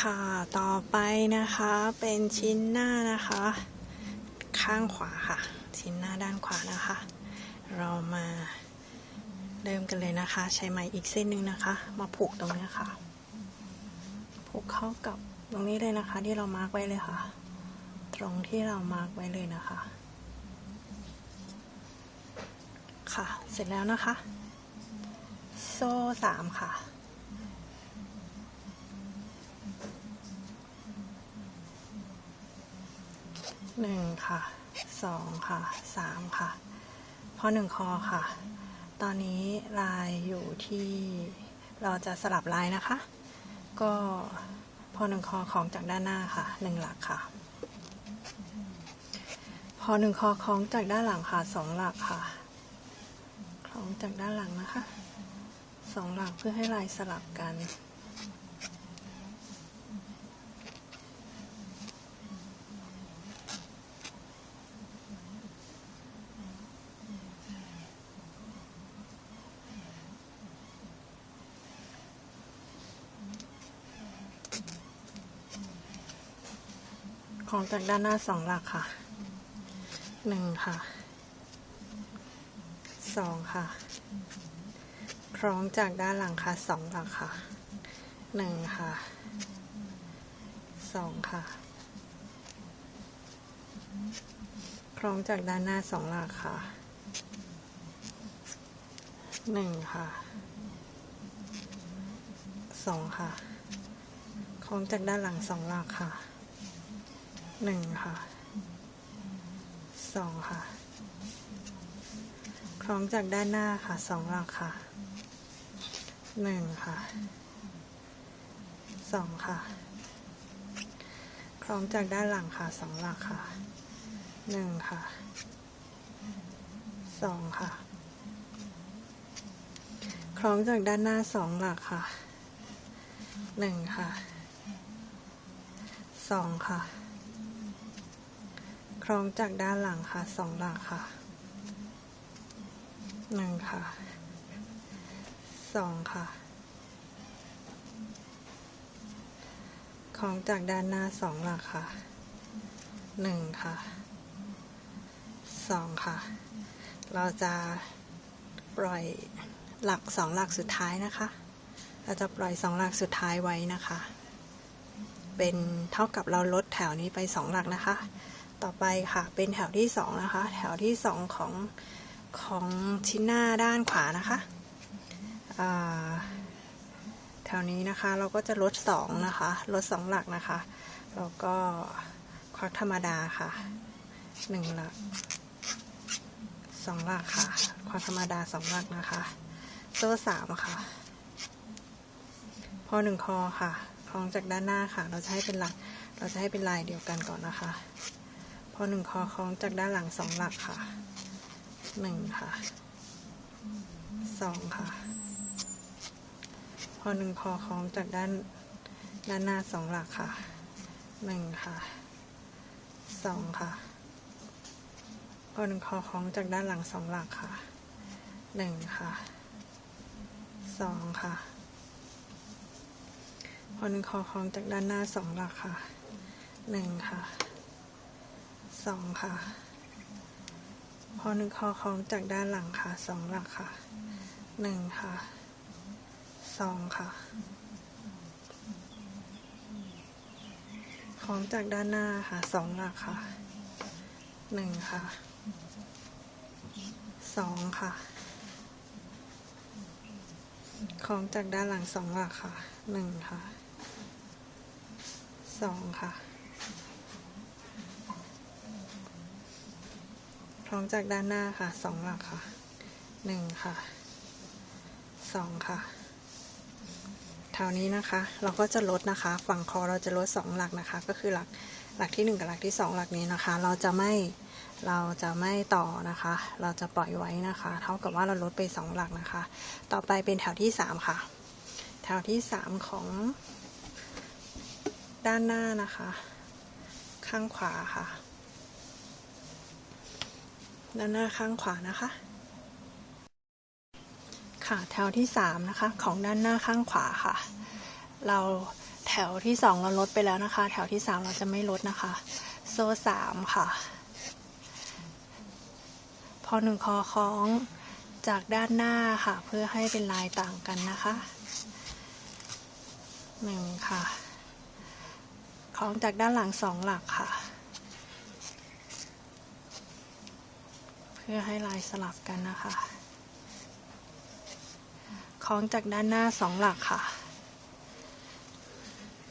ค่ะ ต่อไปนะคะเป็นชิ้นหน้านะคะ ข้างขวาค่ะ ชิ้นหน้าด้านขวานะคะ เรามาเริ่มกันเลยนะคะ ใช้ไหมอีกเส้นหนึ่งนะคะ มาผูกตรงนี้ค่ะ ผูกเข้ากับตรงนี้เลยนะคะ ที่เรามาร์กไว้เลยค่ะ ตรงที่เรามาร์กไว้เลยนะคะ ค่ะ เสร็จแล้วนะคะ โซ่สามค่ะ หนึ่งค่ะสองค่ะสามค่ะ พอหนึ่งคอค่ะ ตอนนี้ลายอยู่ที่เราจะสลับลายนะคะ ก็พอหนึ่งคอของจากด้านหน้าค่ะหนึ่งหลักค่ะ พอหนึ่งคอของจากด้านหลังค่ะสองหลักค่ะของจากด้านหลังนะคะสองหลักเพื่อให้ลายสลับกัน ของจากด้านหน้าสองหลักค่ะหนึ่งค่ะสองค่ะ คล้องจากด้านหลังค่ะสองหลักค่ะหนึ่งค่ะสองค่ะ คล้องจากด้านหน้าสองหลักค่ะหนึ่งค่ะสองค่ะ คล้องจากด้านหลังสองหลักค่ะ หนึ่งค่ะสองค่ะ คล้องจากด้านหน้าค่ะสองหลักค่ะหนึ่งค่ะสองค่ะ คล้องจากด้านหลังค่ะสองหลักค่ะหนึ่งค่ะสองค่ะ คล้องจากด้านหน้าสองหลักค่ะหนึ่งค่ะสองค่ะ คล้องจากด้านหลังค่ะสองหลักค่ะหนึ่งค่ะสองค่ะคล้องจากด้านหน้าสองหลักค่ะหนึ่งค่ะสองค่ะ เราจะปล่อยหลักสองหลักสุดท้ายนะคะ เราจะปล่อยสองหลักสุดท้ายไว้นะคะ เป็นเท่ากับเราลดแถวนี้ไปสองหลักนะคะ ต่อไปค่ะ เป็นแถวที่สองนะคะ แถวที่สองของของชิ้นหน้าด้านขวานะคะแถวนี้นะคะเราก็จะลดสองนะคะ ลดสองหลักนะคะ แล้วก็ควักธรรมดาค่ะหนึ่งหลักสองหลักค่ะ ควักธรรมดาสองหลักนะคะโซ่สามค่ะ พอหนึ่งคอค่ะ คล้องจากด้านหน้าค่ะ เราจะให้เป็นหลัก เราจะให้เป็นลายเดียวกันก่อนนะคะ พอหนึ่งคอคล้องจากด้านหลังสองหลักค่ะหนึ่งค่ะสองค่ะ พอหนึ่งคอคล้องจากด้านด้านหน้าสองหลักค่ะหนึ่งค่ะสองค่ะ พอหนึ่งคอคล้องจากด้านหลังสองหลักค่ะหนึ่งค่ะสองค่ะ พอหนึ่งคอคล้องจากด้านหน้าสองหลักค่ะหนึ่งค่ะ สองค่ะ พอหนึ่งคอคล้องจากด้านหลังค่ะสองหลักค่ะหนึ่งค่ะสองค่ะคล้องจากด้านหน้าค่ะสองหลักค่ะหนึ่งค่ะสองค่ะคล้องจากด้านหลังสองหลักค่ะหนึ่งค่ะสองค่ะ คล้องจากด้านหน้าค่ะสองหลักค่ะหนึ่งค่ะสองค่ะแถวนี้นะคะ เราก็จะลดนะคะ ฝั่งคอเราจะลดสองหลักนะคะ ก็คือหลักหลักที่หนึ่งกับหลักที่สองหลักนี้นะคะ เราจะไม่เราจะไม่ต่อนะคะ เราจะปล่อยไว้นะคะ เท่ากับว่าเราลดไปสองหลักนะคะ ต่อไปเป็นแถวที่สามค่ะ แถวที่สามของด้านหน้านะคะ ข้างขวาค่ะ ด้านหน้าข้างขวานะคะ ค่ะแถวที่สามนะคะของด้านหน้าข้างขวาค่ะ เราแถวที่สองเราลดไปแล้วนะคะ แถวที่สามเราจะไม่ลดนะคะ โซ่สามค่ะ พอหนึ่งคอคล้องจากด้านหน้าค่ะ เพื่อให้เป็นลายต่างกันนะคะหนึ่งค่ะคล้องจากด้านหลังสองหลักค่ะ เพื่อให้ลายสลับกันนะคะ คล้องจากด้านหน้าสองหลักค่ะ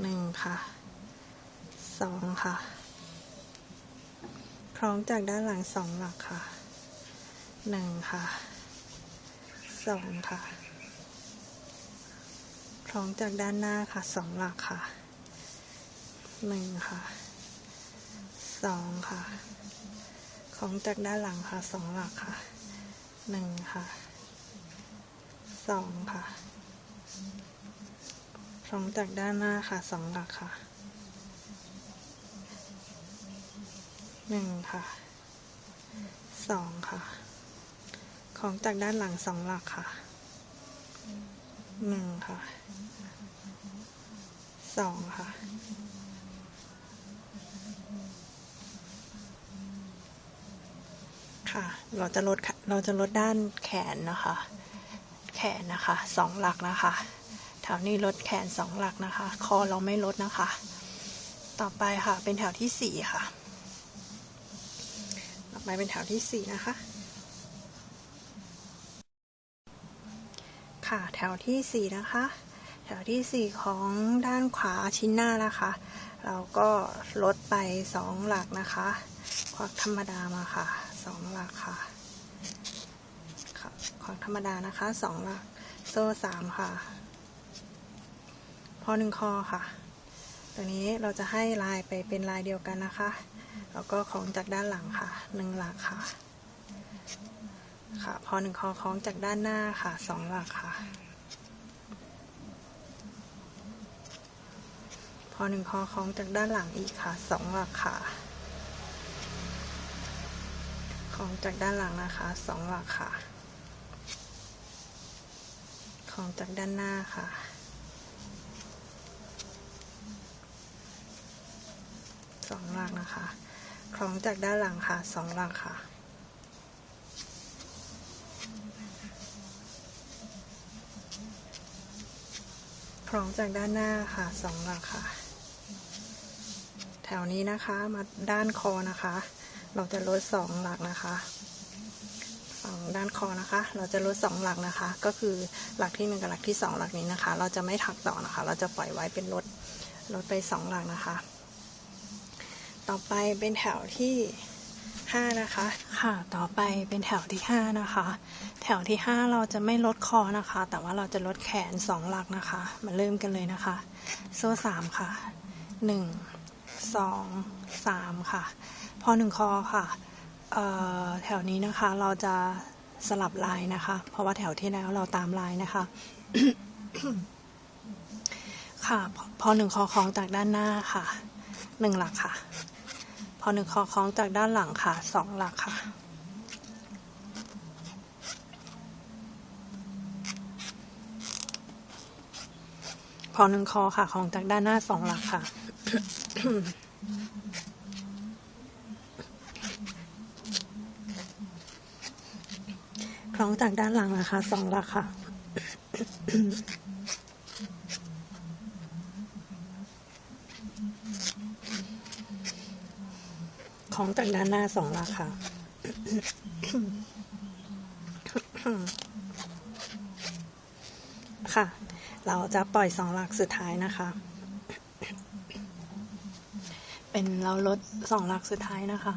หนึ่งค่ะสองค่ะ คล้องจากด้านหลังสองหลักค่ะหนึ่งค่ะสองค่ะ คล้องจากด้านหน้าค่ะสองหลักค่ะหนึ่งค่ะสองค่ะ คล้องจากด้านหลังค่ะสองหลักค่ะหนึ่งค่ะสองค่ะคล้องจากด้านหน้าค่ะสองหลักค่ะหนึ่งค่ะสองค่ะ ของจากด้านหลังสองหลักค่ะหนึ่งค่ะสองค่ะ ค่ะ เราจะลดเราจะลดด้านแขนนะคะ แขนนะคะสองหลักนะคะแถวนี้ลดแขนสองหลักนะคะ คอเราไม่ลดนะคะ ต่อไปค่ะเป็นแถวที่สี่ค่ะ ต่อไปเป็นแถวที่สี่นะคะ ค่ะแถวที่สี่นะคะ แถวที่สี่ของด้านขวาชิ้นหน้านะคะ เราก็ลดไปสองหลักนะคะ ควักธรรมดามาค่ะ สองหลักค่ะค่ะควักธรรมดานะคะสองหลัก โซ่สามค่ะ พอหนึ่งคอค่ะ ตัวนี้เราจะให้ลายไปเป็นลายเดียวกันนะคะ แล้วก็คล้องจากด้านหลังค่ะหนึ่งหลักค่ะ ค่ะ พอหนึ่งคอคล้องจากด้านหน้าค่ะสองหลักค่ะ พอหนึ่งคอคล้องจากด้านหลังอีกค่ะสองหลักค่ะ คล้องจากด้านหลังนะคะสองหลักค่ะคล้องจากด้านหน้าค่ะ สองหลักนะคะคล้องจากด้านหลังค่ะสองหลักค่ะคล้องจากด้านหน้าค่ะสองหลักค่ะ แถวนี้นะคะมาด้านคอนะคะ เราจะลดสองหลักนะคะฝั่งด้านคอนะคะ เราจะลดสองหลักนะคะ ก็คือหลักที่หนึ่งกับหลักที่สองหลักนี้นะคะ เราจะไม่ถักต่อนะคะ เราจะปล่อยไว้เป็นลดลดไปสองหลักนะคะ ต่อไปเป็นแถวที่ห้านะคะค่ะต่อไปเป็นแถวที่ห้านะคะ แถวที่ห้าเราจะไม่ลดคอนะคะ แต่ว่าเราจะลดแขนสองหลักนะคะ มาเริ่มกันเลยนะคะ โซ่สามค่ะหนึ่งสองสามค่ะ พอหนึ่งคอค่ะแถวนี้นะคะเราจะสลับลายนะคะ เพราะว่าแถวที่แล้วเราตามลายนะคะ ค่ะพอพอหนึ่งคอคล้องจากด้านหน้าค่ะหนึ่งหลักค่ะ พอหนึ่งคอคล้องจากด้านหลังค่ะสองหลักค่ะ พอหนึ่งคอค่ะของจากด้านหน้าสองหลักค่ะ คล้องจากด้านหลังนะคะสองหลักค่ะของจากด้านหน้าสองหลักค่ะค่ะ เราจะปล่อยสองหลักสุดท้ายนะคะ เป็นเราลดสองหลักสุดท้ายนะคะ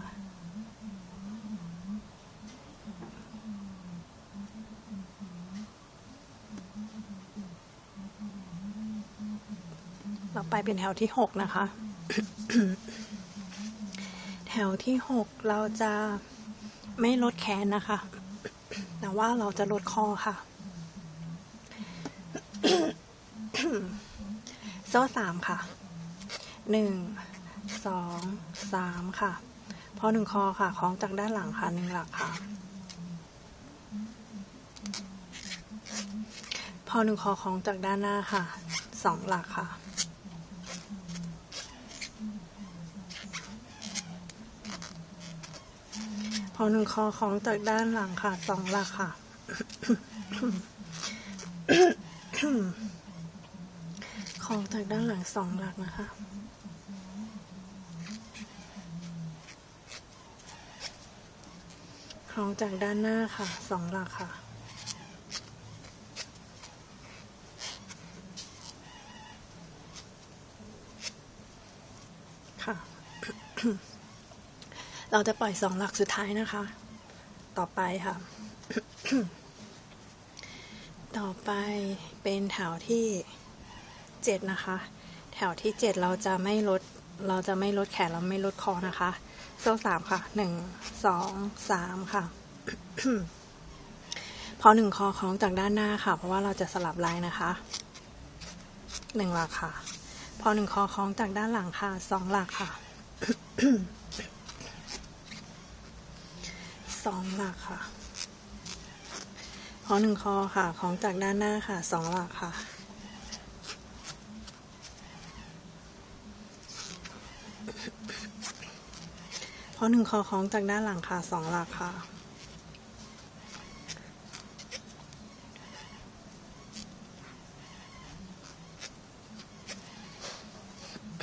ไปเป็นแถวที่หกนะคะ แถวที่หกเราจะไม่ลดแขนนะคะ แต่ว่าเราจะลดคอค่ะโซ่สามค่ะหนึ่งสองสามค่ะ พอหนึ่งคอค่ะคล้องจากด้านหลังค่ะหนึ่งหลักค่ะ พอหนึ่งคอคล้องจากด้านหน้าค่ะสองหลักค่ะ หนึ่งคอของจากด้านหลังค่ะสองหลักค่ะ ของจากด้านหลังสองหลักนะคะของจากด้านหน้าค่ะสองหลักค่ะค่ะ เราจะปล่อยสองหลักสุดท้ายนะคะ ต่อไปค่ะ ต่อไปเป็นแถวที่เจ็ดนะคะ แถวที่เจ็ดเราจะไม่ลด เราจะไม่ลดแขนเราไม่ลดคอนะคะ โซ่สามค่ะหนึ่งสองสามค่ะพอหนึ่งคอคล้องจากด้านหน้าค่ะ เพราะว่าเราจะสลับลายนะคะหนึ่งหลักค่ะ พอหนึ่งคอคล้องจากด้านหลังค่ะสองหลักค่ะ สองหลักค่ะพอหนึ่งคอค่ะ ของจากด้านหน้าค่ะสองหลักค่ะพอหนึ่งคอของจากด้านหลังค่ะสองหลักค่ะ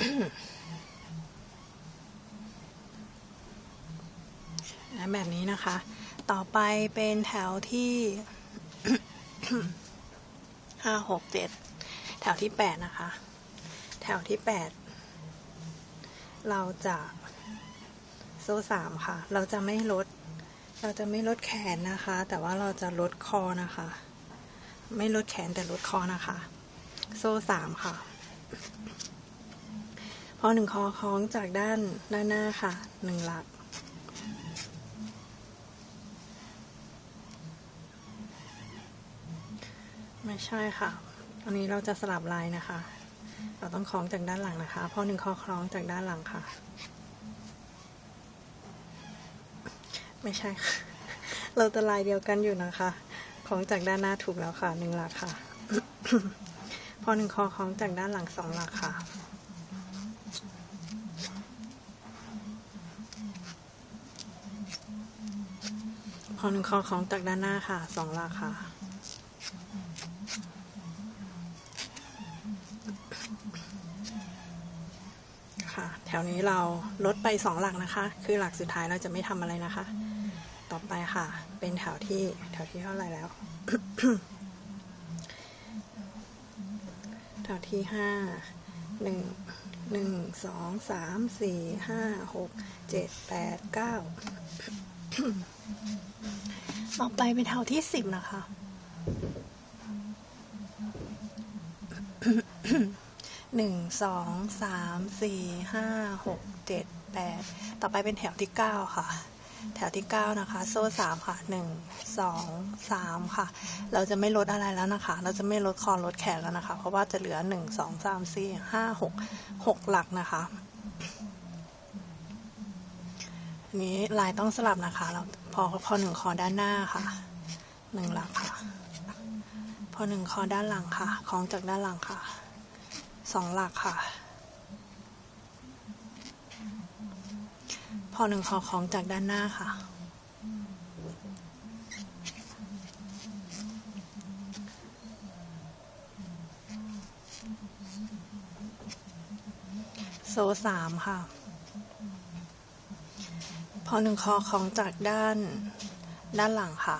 แล แบบนี้นะคะ ต่อไปเป็นแถวที่ห้าหกเจ็ดแถวที่แปดนะคะ แถวที่แปดเราจะโซ่สามค่ะ เราจะไม่ลด เราจะไม่ลดแขนนะคะ แต่ว่าเราจะลดคอนะคะ ไม่ลดแขนแต่ลดคอนะคะ โซ่สามค่ะ พอหนึ่งคอคล้องจากด้านด้านหน้าค่ะหนึ่งหลัก ไม่ใช่ค่ะอันนี้เราจะสลับลายนะคะ เราต้องคล้องจากด้านหลังนะคะ พอหนึ่งคอคล้องจากด้านหลังค่ะ ไม่ใช่ค่ะเราจะลายเดียวกันอยู่นะคะ คล้องจากด้านหน้าถูกแล้วค่ะหนึ่งหลักค่ะ พอหนึ่งคอคล้องจากด้านหลังสองหลักค่ะพอหนึ่งคอคล้องจากด้านหน้าค่ะสองหลักค่ะ ค่ะ แถวนี้เราลดไปสองหลักนะคะ คือหลักสุดท้ายเราจะไม่ทำอะไรนะคะ ต่อไปค่ะ เป็นแถวที่แถวที่เท่าไหร่แล้ว แถวที่ห้าหนึ่งหนึ่งสองสามสี่ห้าหกเจ็ดแปดเก้าต่อไปเป็นแถวที่สิบนะคะ หนึ่งสองสามสี่ห้าหกเจ็ดแปดต่อไปเป็นแถวที่เก้าค่ะ แถวที่เก้านะคะ โซ่สามค่ะหนึ่งสองสามค่ะ เราจะไม่ลดอะไรแล้วนะคะ เราจะไม่ลดคอลดแขนแล้วนะคะ เพราะว่าจะเหลือหนึ่งสองสามสี่ห้าหกหกหลักนะคะนนี้ลายต้องสลับนะคะเราพอพอหนึ่งคอด้านหน้าค่ะหนึ่งหลักค่ะ พอหนึ่งคอด้านหลังค่ะคล้องจากด้านหลังค่ะ สองหลักค่ะ พอหนึ่งคอของจากด้านหน้าค่ะ โซสามค่ะ พอหนึ่งคอของจากด้านด้านหลังค่ะ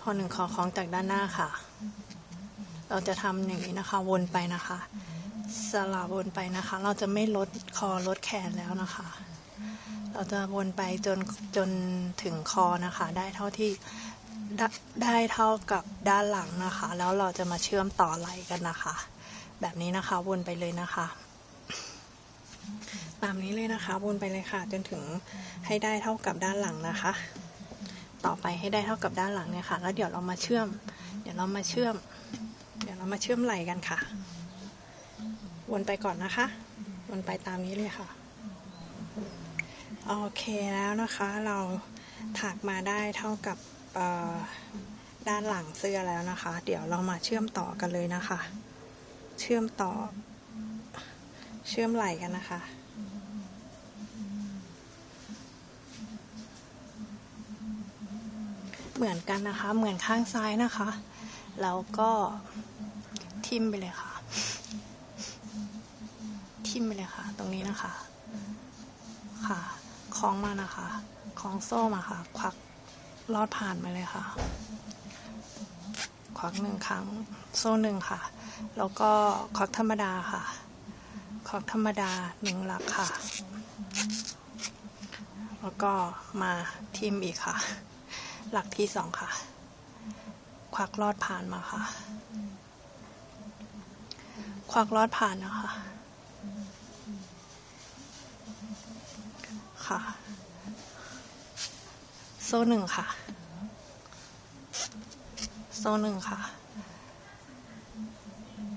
พอหนึ่งคอของจากด้านหน้าค่ะ เราจะทำอย่างนี้นะคะ วนไปนะคะ สลับวนไปนะคะ เราจะไม่ลดคอลดแขนแล้วนะคะ เราจะวนไปจนจนถึงคอนะคะ ได้เท่าที่ได้เท่ากับด้านหลังนะคะ แล้วเราจะมาเชื่อมต่อไหลกันนะคะ แบบนี้นะคะวนไปเลยนะคะตามนี้เลยนะคะวนไปเลยค่ะ จนถึงให้ได้เท่ากับด้านหลังนะคะ ต่อไปให้ได้เท่ากับด้านหลังเนี่ยค่ะ แล้วเดี๋ยวเรามาเชื่อม เดี๋ยวเรามาเชื่อม แมาเชื่อมไหลกันค่ะ วนไปก่อนนะคะ วนไปตามนี้เลยค่ะ โอเคแล้วนะคะเราถักมาได้เท่ากับด้านหลังเสื้อแล้วนะคะ เดี๋ยวเรามาเชื่อมต่อกันเลยนะคะ เชื่อมต่อ เชื่อมไหลกันนะคะเหมือนกันนะคะ เหมือนข้างซ้ายนะคะ แล้วก็ ทิมไปเลยค่ะ ทิมไปเลยค่ะ ตรงนี้นะคะ ค่ะคล้องมานะคะคล้องโซ่มาค่ะ ควักลอดผ่านมาเลยค่ะ ควักหนึ่งครั้ง โซ่หนึ่งค่ะ แล้วก็ควักธรรมดาค่ะ ควักธรรมดาหนึ่งหลักค่ะ แล้วก็มาทิมอีกค่ะ หลักที่สองค่ะ ควักลอดผ่านมาค่ะ ควักลอดผ่านนะคะ ค่ะ โซ่หนึ่งค่ะ โซ่หนึ่งค่ะ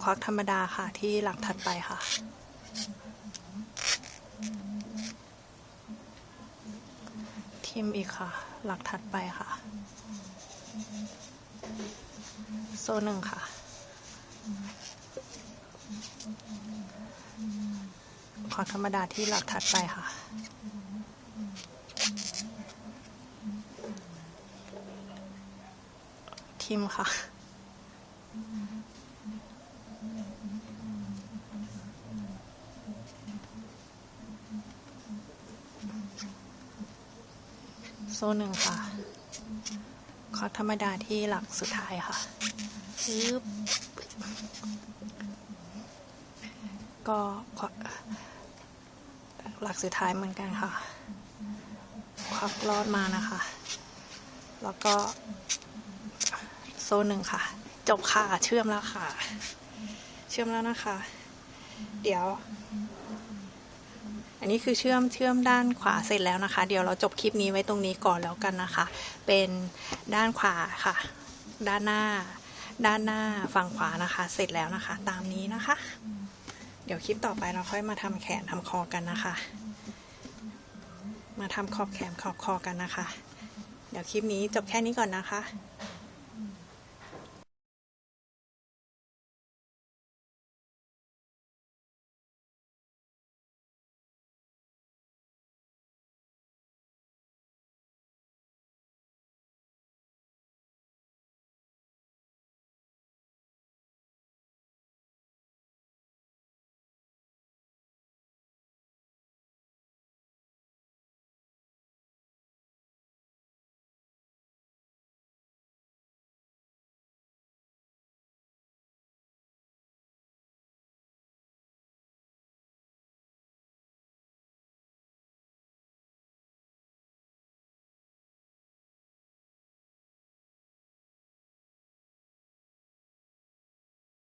ควักธรรมดาค่ะที่หลักถัดไปค่ะทิมอีกค่ะ หลักถัดไปค่ะ โซ่หนึ่งค่ะ ควักธรรมดาที่หลักถัดไปค่ะทิมค่ะโซ่หนึ่งค่ะ คอร์สธรรมดาที่หลักสุดท้ายค่ะปึ๊บก็ควัก หลักสุดท้ายเหมือนกันค่ะควักลอดมานะคะ แล้วก็โซ่หนึ่งค่ะ จบค่ะ เชื่อมแล้วค่ะ เชื่อมแล้วนะคะ เดี๋ยว อันนี้คือเชื่อมเชื่อมด้านขวาเสร็จแล้วนะคะ เดี๋ยวเราจบคลิปนี้ไว้ตรงนี้ก่อนแล้วกันนะคะ เป็นด้านขวาค่ะ ด้านหน้า ด้านหน้าฝั่งขวานะคะ เสร็จแล้วนะคะ ตามนี้นะคะ เดี๋ยวคลิปต่อไปเราค่อยมาทำแขนทำคอกันนะคะ มาทำขอบแขนขอบคอกันนะคะ เดี๋ยวคลิปนี้จบแค่นี้ก่อนนะคะ